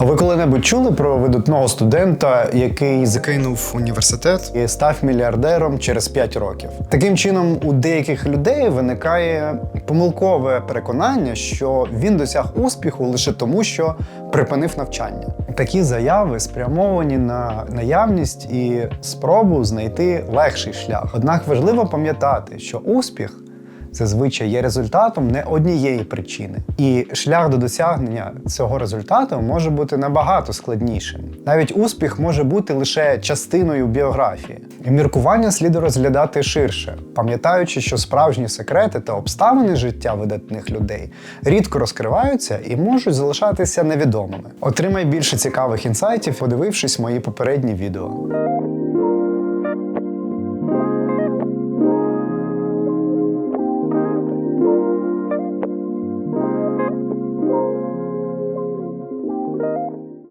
А ви коли-небудь чули про видатного студента, який Закинув університет. і став мільярдером через 5 років? Таким чином, у деяких людей виникає помилкове переконання, що він досяг успіху лише тому, що припинив навчання. Такі заяви спрямовані на наявність і спробу знайти легший шлях. Однак важливо пам'ятати, що успіх зазвичай є результатом не однієї причини. І шлях до досягнення цього результату може бути набагато складнішим. Навіть успіх може бути лише частиною біографії. І міркування слід розглядати ширше, пам'ятаючи, що справжні секрети та обставини життя видатних людей рідко розкриваються і можуть залишатися невідомими. Отримай більше цікавих інсайтів, подивившись мої попередні відео.